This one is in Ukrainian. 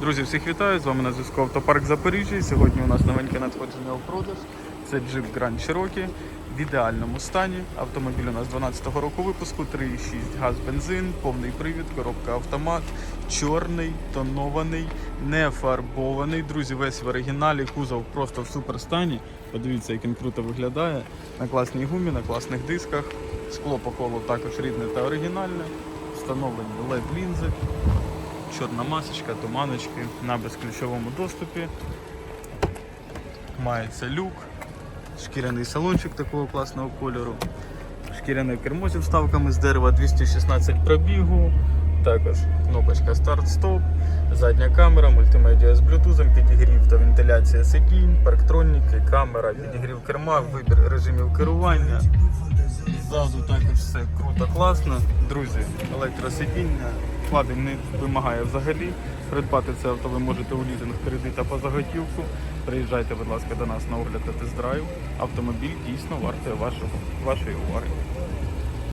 Друзі, всіх вітаю! З вами на зв'язку Автопарк Запоріжжя. Сьогодні у нас новеньке надходження у продаж. Це Jeep Grand Cherokee в ідеальному стані. Автомобіль у нас 12-го року випуску, 3,6 газ бензин, повний привід, коробка автомат, чорний, тонований, не фарбований. Друзі, весь в оригіналі, кузов просто в супер стані. Подивіться, як він круто виглядає. На класній гумі, на класних дисках. Скло по колу також рідне та оригінальне. Встановлені LED лінзи чорна масочка, туманочки на безключовому доступі. Мається люк, шкіряний салончик такого класного кольору, шкіряне кермо зі вставками з дерева 216 пробігу, також кнопочка старт-стоп, задня камера, мультимедіа з блютузом, підігрів та вентиляція сидінь, парктроніки, камера, підігрів керма, вибір режимів керування. Ззаду також все круто, класно. Друзі, електросидіння, вкладень не вимагає взагалі. Придбати це авто ви можете у лізинг, кредит та по заготівку. Приїжджайте, будь ласка, до нас на огляд та тест-драйв. Автомобіль дійсно вартує вашого, вашої уваги.